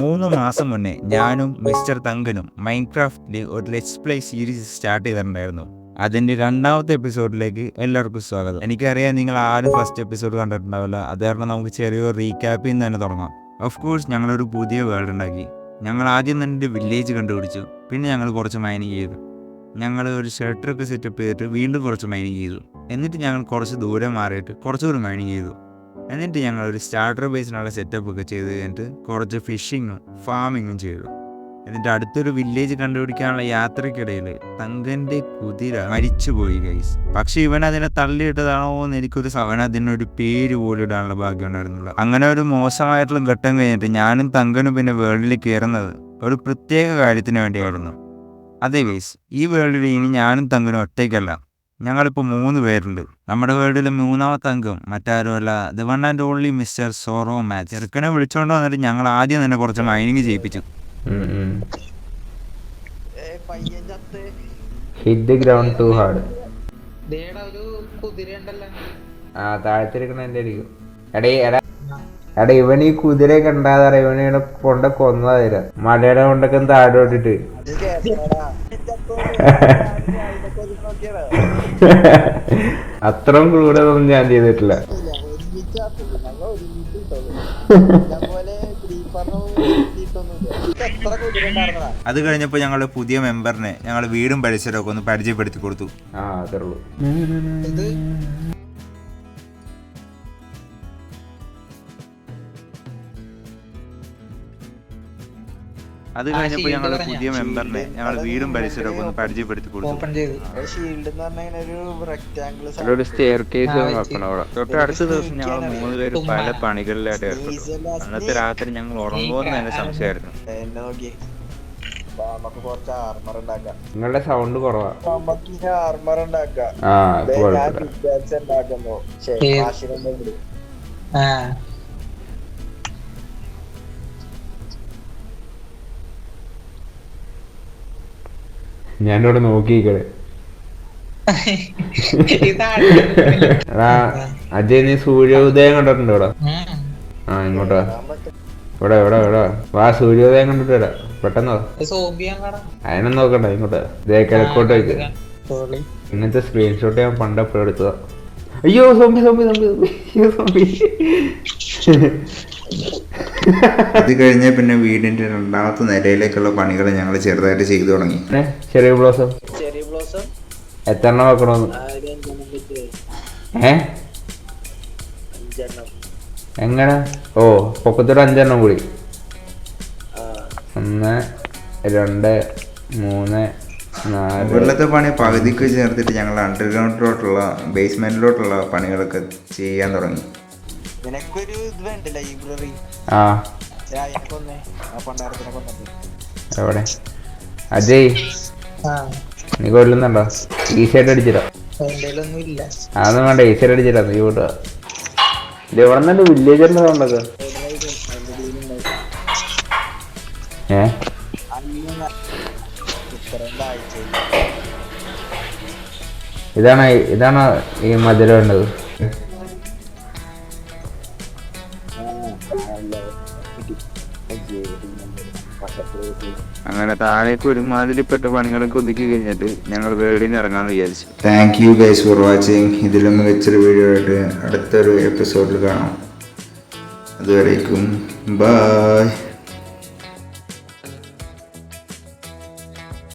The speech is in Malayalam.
മൂന്ന് മാസം മുന്നേ ഞാനും മിസ്റ്റർ തങ്കനും മൈൻക്രാഫ്റ്റിൽ ഒരു ലെറ്റ്സ് പ്ലേ സീരീസ് സ്റ്റാർട്ട് ചെയ്തിട്ടുണ്ടായിരുന്നു. അതിന്റെ രണ്ടാമത്തെ എപ്പിസോഡിലേക്ക് എല്ലാവർക്കും സ്വാഗതം. എനിക്കറിയാം നിങ്ങൾ ആരും ഫസ്റ്റ് എപ്പിസോഡ് കണ്ടിട്ടുണ്ടാവില്ല. അത് കാരണം നമുക്ക് ചെറിയൊരു റീക്യാപ്പിൽ നിന്ന് തന്നെ തുടങ്ങാം. ഓഫ് കോഴ്സ് ഞങ്ങളൊരു പുതിയ വേൾഡ് ഉണ്ടാക്കി. ഞങ്ങൾ ആദ്യം തന്നെ ഒരു വില്ലേജ് കണ്ടുപിടിച്ചു. പിന്നെ ഞങ്ങൾ കുറച്ച് മൈനിങ് ചെയ്തു. ഞങ്ങൾ ഒരു ഷെൽട്ടറൊക്കെ സെറ്റപ്പ് ചെയ്തിട്ട് വീണ്ടും കുറച്ച് മൈനിങ് ചെയ്തു. എന്നിട്ട് ഞങ്ങൾ കുറച്ച് ദൂരെ മാറിയിട്ട് കുറച്ചുകൂടി മൈനിങ് ചെയ്തു. എന്നിട്ട് ഞങ്ങൾ ഒരു സ്റ്റാർട്ടർ ബേസിനുള്ള സെറ്റപ്പ് ഒക്കെ ചെയ്ത് കഴിഞ്ഞിട്ട് കുറച്ച് ഫിഷിങ്ങും ഫാമിങ്ങും ചെയ്തു. എന്നിട്ട് അടുത്തൊരു വില്ലേജ് കണ്ടുപിടിക്കാനുള്ള യാത്രക്കിടയിൽ തങ്കന്റെ കുതിര മരിച്ചുപോയി ഗൈസ് പക്ഷെ ഇവൻ അതിനെ തള്ളിയിട്ടതാണോ എന്ന് എനിക്കൊരു അവൻ അതിനൊരു പേര് പോലും ഇടാനുള്ള ഭാഗ്യം ഉണ്ടായിരുന്നുള്ളൂ അങ്ങനെ ഒരു മോശമായിട്ടുള്ള ഘട്ടം കഴിഞ്ഞിട്ട് ഞാനും തങ്കനും പിന്നെ വേൾഡിൽ കയറുന്നത് ഒരു പ്രത്യേക കാര്യത്തിന് വേണ്ടിയായിരുന്നു. അതെ ഗൈസ് ഈ വേൾഡിൽ ഇനി ഞാനും തങ്കനും ഒറ്റയ്ക്കല്ല. ഞങ്ങളിപ്പോൾ മൂന്ന് പേരുണ്ട്. നമ്മുടെ വേൾഡിലെ മൂന്നാമത്തെ അംഗം മറ്റാരുമല്ല the one and only mister Zorro match ചെറുക്കനെ വിളിച്ചോണ്ട് വന്നിട്ട് ഞങ്ങൾ ആദ്യം തന്നെ കുറച്ച് mining ചെയ്യിപ്പിച്ചു. Hit the ground too hard ദേടാ ഒരു കുതിരണ്ടല്ലോ ആ താഴ്ത്തിരിക്കണ എന്റെ ആയിരിക്കും എടേ എടാ. എടാ ഇവൻ ഈ കുതിരയെ കണ്ടാതറ ഇവനെ കൊണ്ട കൊന്നതാ തരാം മലയുടെ കൊണ്ടൊക്കെ താഴെ ഓട്ടിട്ട് അത്രയും ക്രൂരതൊന്നും ഞാൻ ചെയ്തിട്ടില്ല. അത് കഴിഞ്ഞപ്പോ ഞങ്ങളുടെ പുതിയ മെമ്പറിനെ ഞങ്ങൾ വീടും പരിസരമൊക്കെ ഒന്ന് പരിചയപ്പെടുത്തി കൊടുത്തു. ആ അതേ ഉള്ളൂ. അത് കഴിഞ്ഞപ്പോ കഴിഞ്ഞപ്പോൾ shield പുതിയ മെമ്പറിനെ ഞങ്ങളുടെ വീടും പരിസരവും ഒന്ന് പരിചയപ്പെടുത്തി കൊടുത്തു ഓപ്പൺ ചെയ്ത് ഷീൽഡ് എന്ന് പറഞ്ഞാൽ ഒരു സ്റ്റെയർ കേസ് തൊട്ട് അടുത്ത ദിവസം ഞങ്ങൾ മൂന്ന് പേര് പല പണികളിലായിട്ട് ഏർപ്പെട്ടു. അന്നത്തെ രാത്രി ഞങ്ങൾ ഉറങ്ങുമെന്ന് തന്നെ സംശയമായിരുന്നു. എന്നെ നോക്കി അപ്പൊ നമുക്ക് കുറച്ച് ആർമർ ഉണ്ടാക്കാം. നിങ്ങളുടെ സൗണ്ട് കുറവാ. ആർമർ ഉണ്ടാക്കാം. ഞാനിവിടെ നോക്കിക്കടെ അജയ് നീ സൂര്യോദയം കണ്ടിട്ടുണ്ടോ ഇവിടെ. ആ ഇങ്ങോട്ടാ ഞാൻ ഇവിടെ ഇവിടെ ഇവിടെ വാ. സൂര്യോദയം കണ്ടിട്ട് പെട്ടെന്ന് അതിനൊന്നും നോക്കണ്ട ഇങ്ങോട്ട് ദേ കിഴക്കോട്ട് വയ്ക്ക് സോറി ഇങ്ങനത്തെ സ്ക്രീൻഷോട്ട് ഞാൻ പണ്ടെപ്പോഴും എടുത്തതാ. അയ്യോ സോമ്പി സോമ്പി സോമ്പി സോംബി അത് കഴിഞ്ഞ പിന്നെ വീടിന്റെ രണ്ടാമത്തെ നിലയിലേക്കുള്ള പണികൾ ഞങ്ങൾ ചെറുതായിട്ട് ചെയ്തു തുടങ്ങി. ചെറിയ ബ്ലോസം? ചെറിയ ബ്ലോസം? എത്ര എണ്ണം വെക്കണമെന്ന് ഏ? എങ്ങനെ? ഓ പൊക്കത്തോടെ അഞ്ചെണ്ണം കൂടി. ഒന്ന് രണ്ട് മൂന്ന് നാല്. വെള്ളത്തെ പണി പകുതിക്ക് ചേർത്തിട്ട് ഞങ്ങൾ അണ്ടർഗ്രൗണ്ടിലോട്ടുള്ള ബേസ്മെന്റിലോട്ടുള്ള പണികളൊക്കെ ചെയ്യാൻ തുടങ്ങി. നിനക്കൊരു ഇത് വേണ്ട ലൈബ്രറി ആ. അതിനെ കൊന്നേ ആ പണ്ടാരത്തിനെ കൊന്നത് എവിടെ? അജയ്. നീ കൊല്ലുന്നുണ്ടോ? ഈസിയായിട്ട് അടിച്ചിടാം അതൊന്നും വേണ്ട ഈസി ആയിട്ട് അടിച്ചിടാം നീ കൂട്ടുക ഇത് എവിടെ നിന്നുണ്ട്? വില്ലേജറിന്റെ സൗണ്ടൊക്കെ ഏ? ഇതാണ് ഇതാണ് ഈ മധുരം വേണ്ടത്. അങ്ങനെ താഴേക്ക് ഒരുമാതിരിപ്പെട്ട പണികളൊക്കെ ഒതുക്കി കഴിഞ്ഞിട്ട് ഞങ്ങൾ വേൾഡിന് ഇറങ്ങാൻ വിചാരിച്ചു. Thank you guys for watching ഇതിലും മികച്ചൊരു വീഡിയോ ആയിട്ട് അടുത്തൊരു എപ്പിസോഡിൽ കാണാം. അതുവരേക്കും ബൈ